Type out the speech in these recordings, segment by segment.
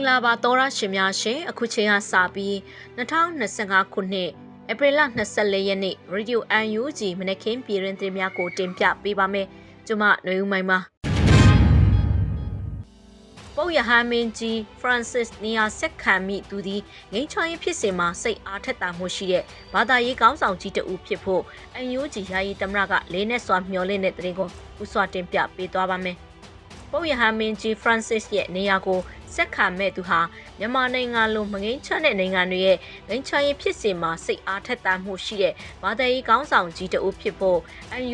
င်္ဂလာပါသောရရှင်များရှင်အခုချိန်ကစပြီး2025ခုနှစ်ဧပြီလ24ရက်နေ့ Radio UNG မနက်ခင်းပြည်ရင်တင်များကိုတင်ပြပေးပါမယ်ကျွန်မຫນွေဦးမိုင်ပါပုတ်ရဟန်းမင်းကြီး Francis နေရာဆက်ခံမိသူသည်ငိမ်းချမ်းရေးဖြစ်စဉ်မှာစိတ်အားထက်သန်မှုရှိတဲ့ဘာသာရေးကောင်းဆောင်ကြီးတဦးဖြစ်ဖို့ UNG ယာယီသမရကလေးနဲ့စွာမျှော်လင့်တဲ့တရင်ကိုဥစွာတင်ပြပေးသွားပါမယ်ပုတ်ရဟန်းမင်းကြီး Francis ရဲ့နေရာကို ဆက်ခံမဲ့သူဟာမြန်မာနိုင်ငံလိုမငိမ့်ချတဲ့နိုင်ငံတွေရဲ့ငိမ့်ချရေးဖြစ်စဉ်မှာစိတ်အားထက်သန်မှုရှိတဲ့ဘာသာရေးကောင်းဆောင်ကြီးတဦးဖြစ်ဖို့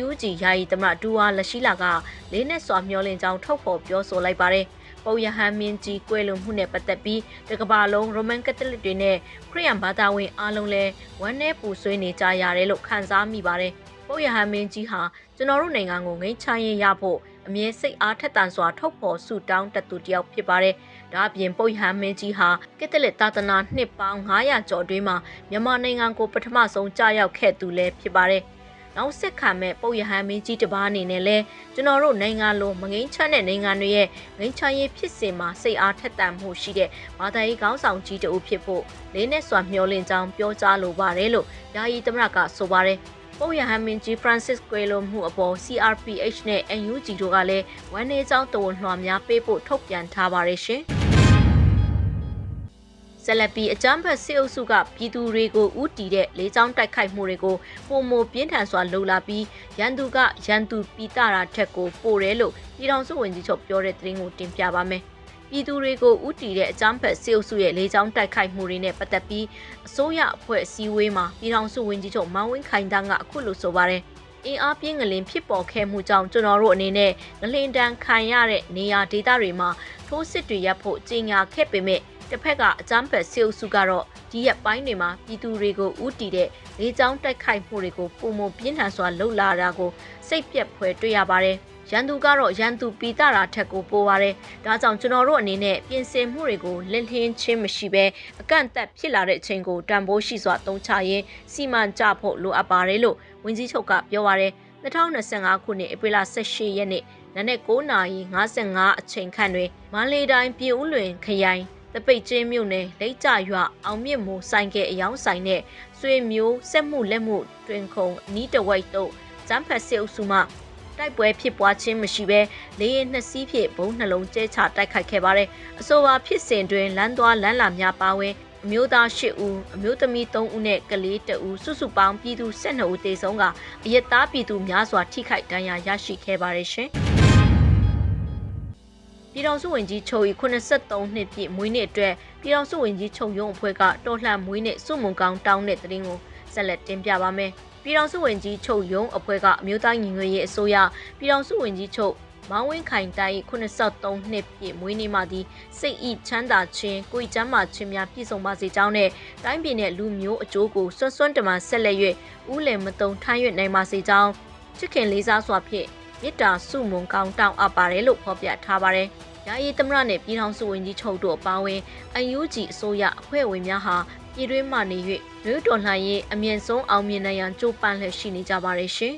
UNG ယာယီသမရဒူဝါလက်ရှိလာကလေးနဲ့စွာမျှော်လင့်ကြောင်းထုတ်ဖော်ပြောဆိုလိုက်ပါတယ်ပုပ်ယဟန်မင်းကြီးကွယ်လွန်မှုနဲ့ပတ်သက်ပြီးတကဘာလုံးရိုမန်ကက်သလစ်တွေနဲ့ခရစ်ယာန်ဘာသာဝင်အားလုံးလည်းဝမ်းနည်းပူဆွေးနေကြရတယ်လို့ခန်းစားမိပါတယ်။ပုပ်ယဟန်မင်းကြီးဟာကျွန်တော်တို့နိုင်ငံကိုငိမ့်ချရင်ရဖို့ အမြဲစိတ်အားထက်သန်စွာထုတ်ဖော်ဆုတောင်းတသူတယောက်ဖြစ်ပါတယ်။ဒါအပြင်ပုတ်ဟန်မင်းကြီးဟာကက်သလစ်သာသနာနှစ်ပေါင်း900ကျော်အတွင်းမှာမြန်မာနိုင်ငံကိုပထမဆုံးကြာရောက်ခဲ့သူလည်းဖြစ်ပါတယ်။နောက်ဆက်ခံမဲ့ပုတ်ရဟန်းမင်းကြီးတစ်ပါးအနေနဲ့လဲကျွန်တော်တို့နိုင်ငံလိုမငိမ့်ချတဲ့နိုင်ငံတွေရဲ့ငိမ့်ချရေးဖြစ်စဉ်မှာစိတ်အားထက်သန်မှုရှိတဲ့ဘာသာရေးခေါင်းဆောင်ကြီးတဦးဖြစ်ဖို့လေးနဲ့စွာမျှော်လင့်ကြောင်းပြောကြားလိုပါတယ်လို့ယာယီသမရကဆိုပါတယ်။ ပုပ်ရဟန်းမင်းကြီး Francis Coelho မှုအပေါ် CRPH နဲ့ NUG တို့ကလည်းဝမ်းနည်းကြောင်းတဝန်လွှာများပေးဖို့ထုတ်ပြန်ထားပါတယ်ရှင်။ဆက်လက်ပြီးအကြမ်းဖက်စစ်အုပ်စုကပြည်သူတွေကိုဥတီတဲ့လေးချောင်းတိုက်ခိုက်မှုတွေကိုပုံမပြင်းထန်စွာလှုပ်လာပြီးရန်သူကရန်သူပိတာတာထက်ကိုပိုတယ်လို့ပြည်ထောင်စုဝန်ကြီးချုပ်ပြောတဲ့သတင်းကိုတင်ပြပါမယ်။ ပြည်သူတွေကိုဥတီတဲ့အကြမ်းဖက်စစ်အုပ်စုရဲ့လေကြောင်းတိုက်ခိုက်မှုတွေနဲ့ပတ်သက်ပြီးအစိုးရအဖွဲ့အစည်းအဝေးမှာပြည်ထောင်စုဝန်ကြီးချုပ်မောင်ဝင်းခိုင်တန်းကအခုလိုဆိုပါတယ်အင်အားပြင်းငလင်ဖြစ်ပေါ်ခဲ့မှုကြောင့်ကျွန်တော်တို့အနေနဲ့ငလင်တန်းခံရတဲ့နေရာဒေသတွေမှာထိုးစစ်တွေရပ်ဖို့ကြေညာခဲ့ပေမဲ့တစ်ဖက်ကအကြမ်းဖက်စစ်အုပ်စုကတော့ဒီရက်ပိုင်းတွေမှာပြည်သူတွေကိုဥတီတဲ့လေကြောင်းတိုက်ခိုက်မှုတွေကိုပုံမပြင်းထန်စွာလှုပ်လာတာကိုစိတ်ပြက်ဖွယ်တွေ့ရပါတယ်။ ရန်သူကတော့ရန်သူပီတာတာထက်ကိုပိုပါတယ်။ဒါကြောင့်ကျွန်တော်တို့အနေနဲ့ပြင်ဆင်မှုတွေကိုလက်လင်းချင်းမရှိဘဲအကန့်အသတ်ဖြစ်လာတဲ့အချိန်ကိုတန်ဖိုးရှိစွာသုံးချရင်းစီမံကြဖို့လိုအပ်ပါတယ်လို့ဝန်ကြီးချုပ်ကပြောပါရယ်2025ခုနှစ်ဧပြီလ18ရက်နေ့နနက်9:55အချိန်ခန့်တွင်မန္တလေးတိုင်းပြည်ဦးလွင်ခရိုင်တပိတ်ချင်းမြို့နယ်လိတ်ကြရွအောင်မြင့်မိုးဆိုင်ကဲအယောင်းဆိုင်နဲ့ဆွေမျိုးစက်မှုလက်မှုတွင်ခုံနီးတဝိုက်တို့စမ်းဖတ်စစ်အုပ်စုမှ တိုက်ပွဲဖြစ်ပွားခြင်းမရှိဘဲလေယာဉ်နှစ်စီးဖြင့်ဘုံနှလုံးကျဲချတိုက်ခိုက်ခဲ့ပါတယ်။အဆိုပါဖြစ်စဉ်တွင်လမ်းသွားလမ်းလာများပါဝင်အမျိုးသား၈ဦးအမျိုးသမီး၃ဦးနဲ့ကလေး၁ဦးစုစုပေါင်းပြည်သူ၁၂ဦးသေဆုံးကအရက်သားပြည်သူများစွာထိခိုက်ဒဏ်ရာရရှိခဲ့ပါတယ်ရှင်။ပြည်တော်စုဝင်ကြီးချုပ်၏83နှစ်ပြည့်မွေးနေ့အတွက်ပြည်တော်စုဝင်ကြီးချုပ်ရုံးအဖွဲ့ကတော်လှန်မွေးနေ့စုမုံကောင်းတောင်းတဲ့တရင်ကိုဆက်လက်တင်ပြပါမယ်။ ပြည်ထောင်စုဝန်ကြီးချုပ်ရုံးအဖွဲ့ကအမျိုးသားညီညွတ်ရေးအစိုးရပြည်ထောင်စုဝန်ကြီးချုပ်မောင်ဝင်းခိုင်တိုင်း83နှစ်ပြည့်မွေးနေ့မှာဒီစိတ်ဤချမ်းသာခြင်းကိုယ်ကျမ်းမာခြင်းများပြည့်စုံပါစေကြောင်းနဲ့တိုင်းပြည်နဲ့လူမျိုးအကျိုးကိုစွန့်စွန့်တမဆက်လက်၍ဥလည်မတုံထမ်းရွက်နိုင်ပါစေကြောင်းချစ်ခင်လေးစားစွာဖြင့်မေတ္တာစုမုံကောင်းတောင်းအပ်ပါတယ်လို့ဖော်ပြထားပါတယ်။ယာယီသမရနဲ့ပြည်ထောင်စုဝန်ကြီးချုပ်တို့အပါအဝင်အယူဂျီအစိုးရအဖွဲ့ဝင်များဟာ ပြည်တွင်းမှနေ၍မြို့တော်လှန်ရေးအမြင့်ဆုံးအောင်မြင်နိုင်ရန်ကြိုးပမ်းလှည့်ရှိနေကြပါတယ်ရှင်။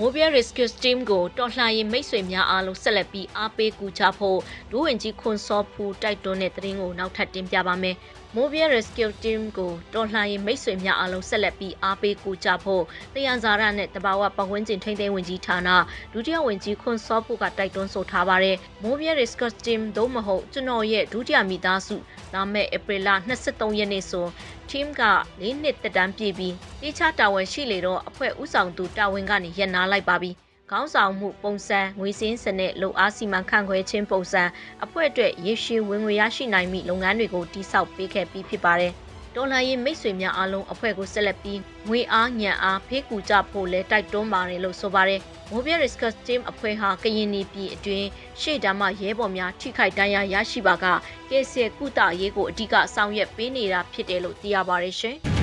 Mobile Rescue Team ကိုတော်လှန်ရေးမိတ်ဆွေများအားလုံးဆက်လက်ပြီးအားပေးကူချဖို့ဒူးဝင်ကြီးခွန်စောဖူတိုက်တွန်းတဲ့သတင်းကိုနောက်ထပ်တင်ပြပါမယ်။ Mobile Rescue Team ကိုတော်လှန်ရေးမိတ်ဆွေများအားလုံးဆက်လက်ပြီးအားပေးကူကြဖို့တရားစာရနဲ့တဘာဝပတ်ဝန်းကျင်ထိန်းသိမ်းဝင်ကြီးဌာနဒုတိယဝန်ကြီးခွန်စောဖို့ကတိုက်တွန်းဆိုထားပါတယ်။ Mobile Rescue Team သို့မဟုတ်ကျွန်တော်ရဲ့ဒုတိယမိသားစု လာမယ့်ဧပြီလ23ရက်နေ့ဆို team က၄နှစ်တက်တန်းပြည့်ပြီးတိကျတာဝန်ရှိလေတော့အဖွဲ့ဥဆောင်သူတာဝန်ကနေရပ်နားလိုက်ပါပြီ။ခေါင်းဆောင်မှုပုံစံငွေစင်းစနစ်လုံအားစီမံခန့်ခွဲခြင်းပုံစံအဖွဲ့အတွက်ရရှိဝင်ငွေရရှိနိုင်မိလုပ်ငန်းတွေကိုတိစောက်ပေးခဲ့ပြီးဖြစ်ပါတယ်။ ဒေါ်လာရေးမိတ်ဆွေများအားလုံးအဖွဲ့ကိုဆက်လက်ပြီးငွေအားညံအားဖေးကူကြဖို့လဲတိုက်တွန်းပါတယ်လို့ဆိုပါတယ်။ Mobile Rescue Team အဖွဲ့ဟာကရင်ပြည်အတွင်းရှေ့တမ်းမှရဲဘော်များထိခိုက်ဒဏ်ရာရရှိပါကကဲဆယ်ကုသရေးကိုအဓိကဆောင်ရွက်ပေးနေတာဖြစ်တယ်လို့သိရပါတယ်ရှင်။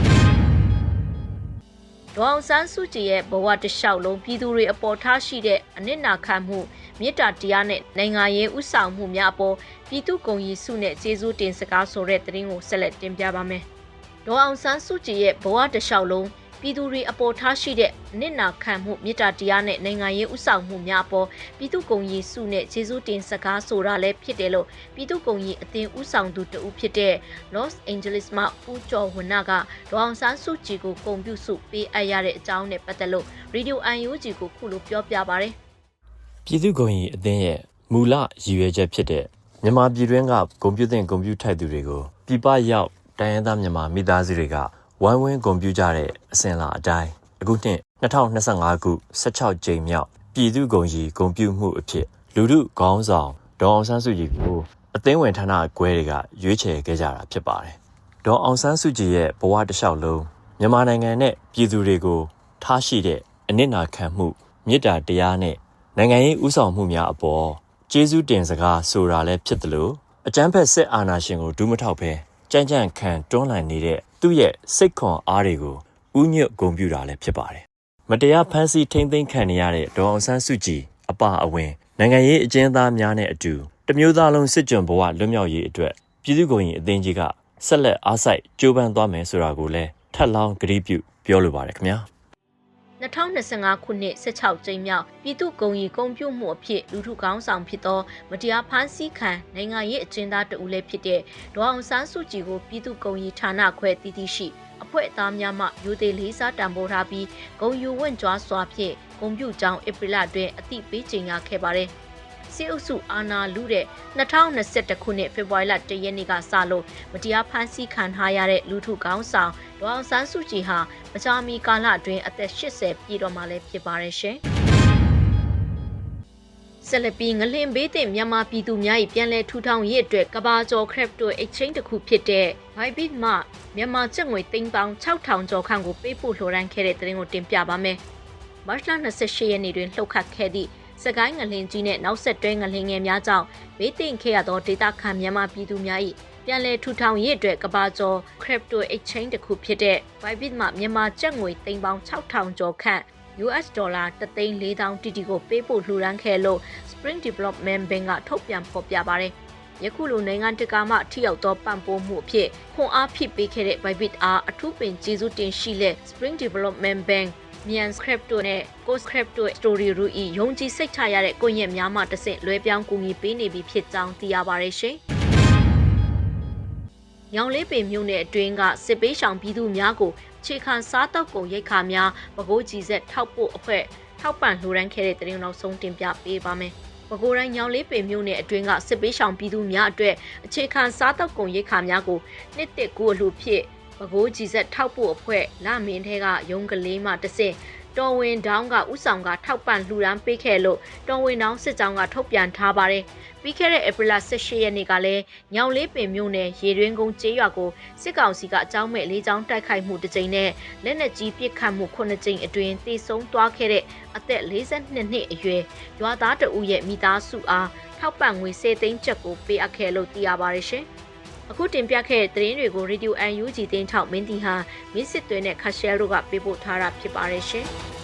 ဒေါအောင်ဆန်းစုကြည်ရဲ့ဘဝတလျှောက်လုံးပြည်သူတွေအပေါ်ထားရှိတဲ့အနစ်နာခံမှုမေတ္တာတရားနဲ့နိုင်ငံရေးဥဆောင်မှုများအပေါ်ပြည်သူ့ဂုဏ်ရည်စုနဲ့ကျေးဇူးတင်စကားဆိုတဲ့သတင်းကိုဆက်လက်တင်ပြပါမယ်။ ဒေါအောင်ဆန်းစုကြည်ရဲ့ဘဝတလျှောက်လုံးပြည်သူတွေအပေါ်ထားရှိတဲ့နစ်နာခံမှုမေတ္တာတရားနဲ့နိုင်ငံရေးဥဆောင်မှုများအပေါ်ပြည်သူ့ဂုဏ်ရည်စုနဲ့ကျေးဇူးတင်စကားဆိုတာလည်းဖြစ်တယ်လို့ပြည်သူ့ဂုဏ်ရည်အသင်းဥဆောင်သူတဦးဖြစ်တဲ့ Los Angeles မှာဦးကျော်ဝနကဒေါအောင်ဆန်းစုကြည်ကိုဂုဏ်ပြုစုပေးအပ်ရတဲ့အကြောင်းနဲ့ပတ်သက်လို့ Radio UNG ကိုခုလိုပြောပြပါရယ်ပြည်သူ့ဂုဏ်ကြီးအသင်းရဲ့မူလရည်ရွယ်ချက်ဖြစ်တဲ့မြန်မာပြည်တွင်းကဂုဏ်ပြုသင့်ဂုဏ်ပြုထိုက်သူတွေကိုပြပရောက် တိုင်းရင်းသားမြန်မာမိသားစုတွေကဝိုင်းဝန်းဂုဏ်ပြုကြတဲ့အစဉ်လာအတိုင်းအခုနှစ်2025ခု16ကြိမ်မြောက်ပြည်သူ့ဂုဏ်ကြီးဂုဏ်ပြုမှုအဖြစ်လူထုခေါင်းဆောင်ဒေါအောင်ဆန်းစုကြည်ကိုအသင်းဝင်ဌာနခွဲတွေကရွေးချယ်ခဲ့ကြတာဖြစ်ပါတယ်။ဒေါအောင်ဆန်းစုကြည်ရဲ့ဘဝတစ်လျှောက်လုံးမြန်မာနိုင်ငံနဲ့ပြည်သူတွေကိုထားရှိတဲ့အနစ်နာခံမှုမေတ္တာတရားနဲ့နိုင်ငံရေးဥဆောင်မှုများအပေါ်ကျေးဇူးတင်စကားဆိုတာလည်းဖြစ်တယ်လို့အကျန်းဖက်စစ်အာဏာရှင်ကိုဒူးမထောက်ပဲ ကြမ်းကြမ်းခံတွန်းလှန်နေတဲ့သူ့ရဲ့စိတ်ခွန်အားတွေကိုဥညွတ်ဂုံပြူတာလည်းဖြစ်ပါတယ်။မတရားဖမ်းဆီးထိန်းသိမ်းခံနေရတဲ့ဒေါအောင်ဆန်းစုကြည်အပါအဝင်နိုင်ငံရေးအကျဉ်းသားများနဲ့အတူတမျိုးသားလုံးစစ်ကြုံဘဝလွတ်မြောက်ရေးအတွက်ပြည်သူ့ဂုဏ်ရင်အသင်းကြီးကဆက်လက်အားစိုက်ကြိုးပမ်းသွားမယ်ဆိုတာကိုလည်းထပ်လောင်းကြိပြုပြောလိုပါတယ်ခင်ဗျာ။ 2025ခုနှစ်16ကြိမ်မြောက်ပြည်သူ့ဂုဏ်ရီဂုဏ်ပြုမှုအဖြစ်လူထုကောင်းဆောင်ဖြစ်သောမတရားဖမ်းဆီးခံနိုင်ငံရေးအကျဉ်းသားတဦးလည်းဖြစ်တဲ့ဒေါအောင်ဆန်းစုကြည်ကိုပြည်သူ့ဂုဏ်ရီဌာနခွဲတည်တည်ရှိအဖွဲ့အသားများမှယူသေးလေးစားတံပိုးထားပြီးဂုံယူဝင့်ကြွားစွာဖြင့်ဂုံပြုကြောင်းဧပြီလတွင်အသိပေးကြေညာခဲ့ပါတယ်။ စစ်အုပ်စုအာဏာလူတဲ့2021ခုနှစ်ဖေဖော်ဝါရီလ1ရက်နေ့ကစလို့မတရားဖမ်းဆီးခံထားရတဲ့လူထုကောင်းဆောင်ဒေါအောင်ဆန်းစုကြည်ဟာမကြာမီကာလအတွင်းအသက်80ပြည့်တော့မှလည်းဖြစ်ပါတယ်ရှင်။ဆက်လက်ပြီးငလင်ဘေးတင်မြန်မာပြည်သူများ၏ပြန်လည်ထူထောင်ရေးအတွက်ကဘာကျော် crypto exchange တစ်ခုဖြစ်တဲ့ Bybit မှမြန်မာကျပ်ငွေသိန်းပေါင်း6000ကျော်ခန့်ကိုပေးပို့လှူဒါန်းခဲ့တဲ့သတင်းကိုတင်ပြပါမယ်။မတ်လ28ရက်နေ့တွင်လှုပ်ခတ်ခဲ့သည့် စကိုင်းငလင်ကြီးနဲ့နောက်ဆက်တွဲငလင်ငယ်များကြောင့်ဘေးတင်ခဲ့ရသောဒေတာခံမြန်မာပြည်သူများ၏ပြန်လည်ထူထောင်ရေးအတွက်ကဘာကျော် crypto exchange တစ်ခုဖြစ်တဲ့ Bybit မှမြန်မာကျပ်ငွေသိန်းပေါင်း6000ကျော်ခန့် US ဒေါ်လာ3,400တီတီကိုပေးပို့လှူဒန်းခဲ့လို့ Spring Development Bank ကထုတ်ပြန်ဖော်ပြပါတယ်။ယခုလိုနိုင်ငံတကာမှထိရောက်သောပံ့ပိုးမှုအဖြစ်ခွန်အားဖြစ်ပေးခဲ့တဲ့ Bybit အားအထူးပင်ကျေးဇူးတင်ရှိလက် Spring Development Bank မြန် Crypto နဲ့ Coast Crypto Story တို့ဤယုံကြည်စိတ်ချရတဲ့ကိုယ့်ရဲ့များမှတဆင့်လွဲပြောင်းကူညီပေးနေပြီဖြစ်ကြောင်းသိရပါတယ်ရှင်။ရောင်လေးပင်မြို့နယ်အတွင်းကစစ်ပေးရှောင်ပြည်သူများကိုခြေခံစားတောက်ကုန်ရိတ်ခါများပကိုးကြီးဆက်ထောက်ပို့အဖွဲ့ထောက်ပံ့လှူဒန်းခဲ့တဲ့တဲ့ရင်နောက်ဆုံးတင်ပြပေးပါမယ်။ပဲခူးတိုင်းညောင်လေးပင်မြို့နယ်အတွင်းကစစ်ပေးရှောင်ပြည်သူများအတွက်အခြေခံစားတောက်ကုန်ရိတ်ခါများကိုနှစ်တစ်ကူအလှဖြစ် ပဲခူးကြီးဆက်ထောက်ပို့အဖွဲ့လမင်းထဲကရုံးကလေးမှတဆင့်တော်ဝင်တောင်းကဥဆောင်ကထောက်ပံ့လှူဒန်းပေးခဲ့လို့တော်ဝင်တောင်းစစ်ကြောင်းကထုတ်ပြန်ထားပါတယ်။ပြီးခဲ့တဲ့ဧပြီလ18ရက်နေ့ကလည်းညောင်လေးပင်မြို့နယ်ရေတွင်းကုန်းကျေးရွာကိုစစ်ကောင်စီကအကြောင်းမဲ့လေးချောင်းတိုက်ခိုက်မှုတစ်ကြိမ်နဲ့လက်နက်ကြီးပစ်ခတ်မှု9ကြိမ်အတွင်းတေဆုံးသွားခဲ့တဲ့အသက်42နှစ်အရွယ်ရွာသားတဦးရဲ့မိသားစုအားထောက်ပံ့ငွေ10သိန်းကျပ်ကိုပေးအပ်ခဲ့လို့သိရပါတယ်ရှင်။ အခုတင်ပြခဲ့တဲ့သတင်းတွေကို Radio UNG တင်းထောက်မင်းတီဟာမင်းစစ်သွဲနဲ့ခါရှဲတို့ကပေးပို့ထားတာဖြစ်ပါတယ်ရှင်။